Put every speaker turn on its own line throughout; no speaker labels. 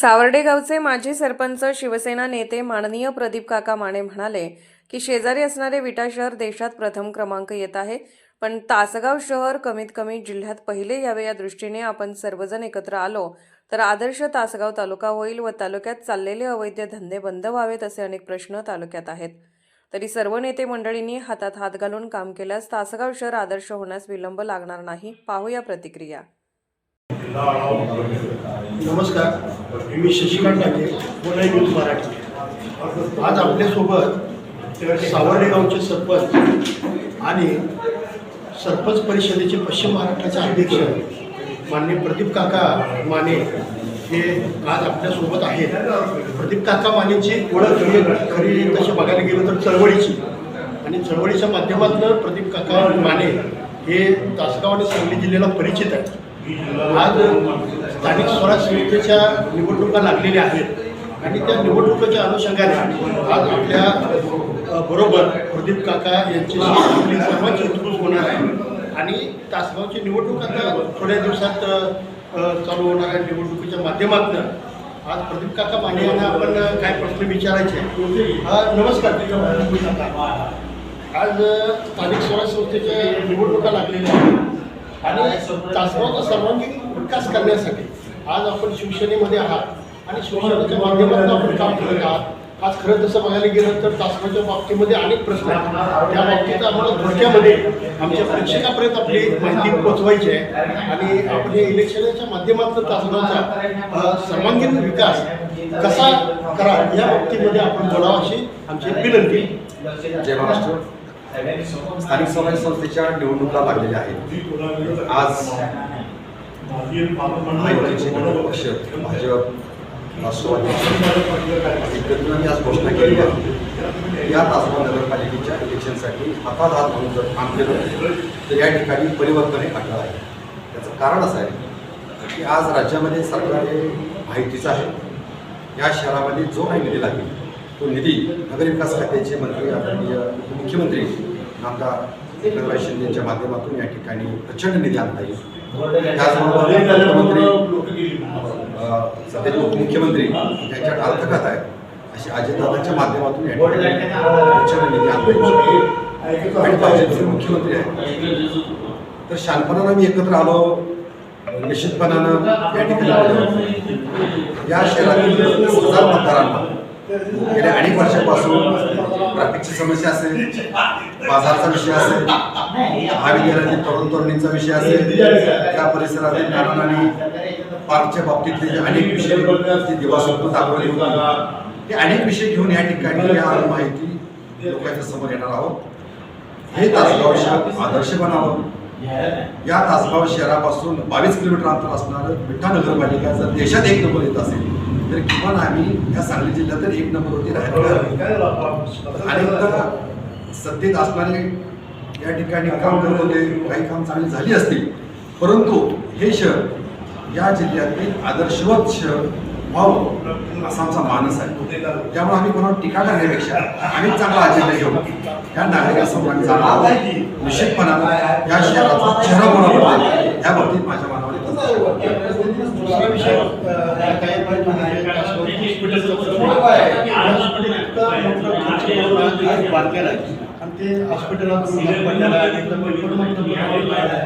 सावर्डेगावचे माजी सरपंच शिवसेना नेते माननीय प्रदीप काका माने म्हणाले की शेजारी असणारे विटा शहर देशात प्रथम क्रमांक येत आहे. पण तासगाव शहर कमीत कमी जिल्ह्यात पहिले यावे या दृष्टीने आपण सर्वजण एकत्र आलो तर आदर्श तासगाव तालुका होईल व तालुक्यात चाललेले अवैध धंदे बंद व्हावेत असे अनेक प्रश्न तालुक्यात आहेत. तरी सर्व नेते मंडळींनी हातात हात घालून काम केल्यास तासगाव शहर आदर्श होण्यास विलंब लागणार नाही. पाहूया प्रतिक्रिया.
नमस्कार मी शशिकांत टाके. पुणे न्यूज मराठी आज आपल्यासोबत सावर्डेगावचे सरपंच आणि सरपंच परिषदेचे पश्चिम महाराष्ट्राचे अध्यक्ष माननीय प्रदीप काका माने हे आज आपल्यासोबत आहेत. प्रदीप काका मानेची ओळख ही खरी तशी बघायला गेलं तर चळवळीची आणि चळवळीच्या माध्यमातून प्रदीप काका माने हे तासगाव आणि सांगली जिल्ह्याला परिचित आहेत. आज स्थानिक स्वराज संस्थेच्या निवडणुका लागलेल्या आहेत आणि त्या निवडणुकीच्या अनुषंगाने आज आपल्या बरोबर प्रदीप काका यांची सर्वांची उत्कृष होणार आहे. आणि तासगावची निवडणूक आता थोड्या दिवसात चालू होणार चालू होणाऱ्या निवडणुकीच्या माध्यमातून. आज प्रदीप काका माने यांना आपण काय प्रश्न विचारायचे नमस्कार काका आज स्थानिक स्वराज संस्थेच्या निवडणुका लागलेल्या आहेत. आणि तासगावचा सर्वांगीण विकास करण्यासाठी आज आपण शिवसेनेमध्ये आहात आणि शिवसेनेच्या माध्यमातून आपण काम करत आहात. आज खरं तसं बघायला गेलं तर तासगावच्या बाबतीमध्ये अनेक प्रश्न आहेत. त्या बाबतीत आम्हाला थोडक्यामध्ये आमच्या प्रेक्षकापर्यंत आपली माहिती पोहोचवायची आहे. आणि आपण हे इलेक्शनच्या माध्यमातून तासगावचा सर्वांगीण विकास कसा करा या बाबतीमध्ये आपण बोलावं अशी आमची विनंती.
जय महाराष्ट्र. स्थानिक स्वराज्य संस्थेच्या निवडणुका लागलेल्या आहेत. आज पक्ष भाजप राष्ट्रवादी एकत्र आम्ही आज घोषणा केली आहे. या तासगाव नगरपालिकेच्या इलेक्शनसाठी हातात हात घालून जर काम केलं तर या ठिकाणी परिवर्तन अटळ आहे. त्याचं कारण असं आहे की आज राज्यामध्ये सरकार हे माहितीचं आहे. या शहरामध्ये जो काही निधी लागेल तो निधी नगरविकास खात्याचे मंत्री आदरणीय उपमुख्यमंत्री आमदार एकनाथराव शिंदे यांच्या माध्यमातून या ठिकाणी प्रचंड निधी आणता येईल. त्याचबरोबर मुख्यमंत्री सध्याचे उपमुख्यमंत्री त्यांच्या अर्थखात आहे अशी अजितदादांच्या माध्यमातून या ठिकाणी प्रचंड निधी आणता येईल. आणि भाजपचे मुख्यमंत्री आहेत. तर शांतपणानं आम्ही एकत्र आलो. निश्चितपणानं या ठिकाणी या शहरातील हजार मतदारांना गेल्या अनेक वर्षापासून ट्रॅफिकची समस्या असेल बाजारचा विषय असेल महाविद्यालयातील तरुण तरुणींचा विषय असेल त्या परिसरातील कारण आणि पार्कच्या बाबतीतले जे अनेक विषय जे दाखवले होते. हे अनेक विषय घेऊन या ठिकाणी या माहिती लोकांच्या समोर येणार आहोत. हे तासगाव शहर आदर्श बनावं. या तासगाव शहरापासून बावीस किलोमीटर अंतर असणारं विठ्ठा नगरपालिका जर देशात एक नंबर येत असेल. तर किमान आम्ही या सांगली जिल्ह्यात तर एक नंबरवरती राहिलो अनेकदा सत्तेत असणारे या ठिकाणी काम करत होते काही काम चांगली झाली असतील परंतु हे शहर या जिल्ह्यातील आदर्शवत शहर व्हावं असा आमचा मानस आहे. त्यामुळे आम्ही कोणावर टीका करण्यापेक्षा आम्ही चांगला अजेंडा घेऊ. या नागरिकांसमोर आम्ही आहोत. निश्चितपणानं या शहराचा चेहरा बनवला या बाबतीत माझ्या मनावर येतं.
दुसरा विषय अ, काय माहिती म्हणजे तासगावचं हॉस्पिटलचं प्रश्न आहे. या हॉस्पिटल इतकं मोठं खर्च करून आज आज बांधलेलं आहे. आणि ते हॉस्पिटल पडलेलं आहे आणि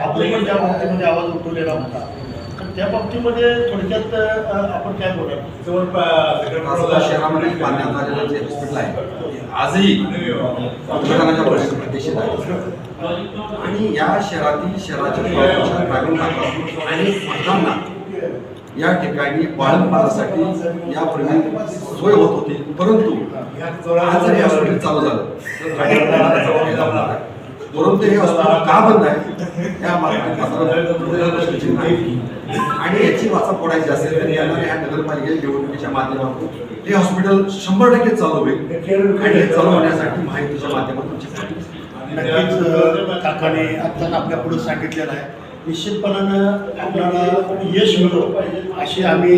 आपण पण त्या बाबतीमध्ये आवाज उठवलेला होता. त्या बाबतीमध्ये थोडक्यात आपण काय
तासगाव शहरामध्ये बांधण्यात आलेलं जे हॉस्पिटल आहे आजही उद्घाटनाच्या प्रतीक्षेत आहे. आणि या शहरातील शहराच्या अनेक महिलांना या ठिकाणी बाळंतपणासाठी यापूर्वी सोय होत होती. परंतु आज जर हॉस्पिटल चालू झालं तर परंतु हे हॉस्पिटल का बंद आहे? या बाबतीत आणि याची वाचा फोडायची असेल तर येणाऱ्या ह्या नगरपालिकेच्या निवडणुकीच्या माध्यमातून हे हॉस्पिटल शंभर टक्के चालू होईल आणि हे चालू होण्यासाठी माहितीच्या माध्यमातून
नक्कीच काकाने आत्ताच आपल्या पुढे सांगितलेलं आहे. निश्चितपणानं आपल्याला यश मिळो अशी आम्ही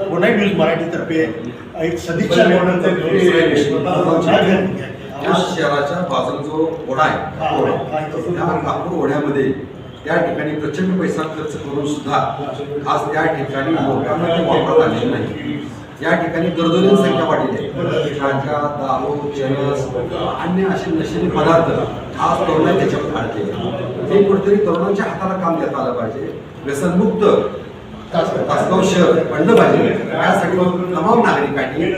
पुणे न्यूज मराठीतर्फे एक सदिच्छा
शहराच्या बाजूला जो ओढा आहे त्या कापूर ओढ्यामध्ये त्या ठिकाणी प्रचंड पैसा खर्च करून सुद्धा आज त्या ठिकाणी लोकांना वापरत आलेले नाही. या ठिकाणी गरजोरी संख्या वाढलेली आहे. गांजा दारू चरस अन्य असे नशेली पदार्थ आज तरुणांनी त्याच्यात अडकलेले हे ते कुठेतरी तरुणांच्या हाताला काम देता आलं पाहिजे. व्यसनमुक्त तासगाव शहर बनलं पाहिजे. यासाठी तमाम नागरिकांनी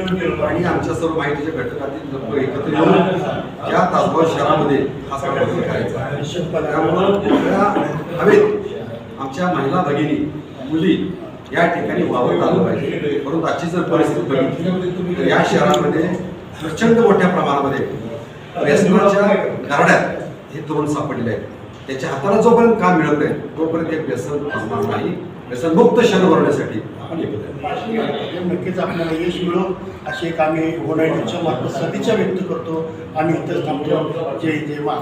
आणि आमच्या सर्व माहितीच्या घटकातील लोक एकत्र येऊन या तासगाव शहरामध्ये हा सगळा बदल करायचा त्यामुळं हवेत आमच्या महिला भगिनी मुली या ठिकाणी वावरत आलं पाहिजे. परंतु आजची जर परिस्थिती बघितली तर या शहरामध्ये प्रचंड मोठ्या प्रमाणामध्ये व्यसनाच्या गारड्यात हे तरुण सापडलेले आहेत. त्याच्या हाताला जोपर्यंत काम मिळत नाही तोपर्यंत ते व्यसन थांबणार नाही. व्यसनमुक्त क्षण भरण्यासाठी आपण एकत्र
नक्कीच आपल्याला यश मिळो. अशी एक आम्ही होणाऱ्याच्या मार्फत सदिच्छा व्यक्त करतो. आणि इतर थांबतो. जय जय मा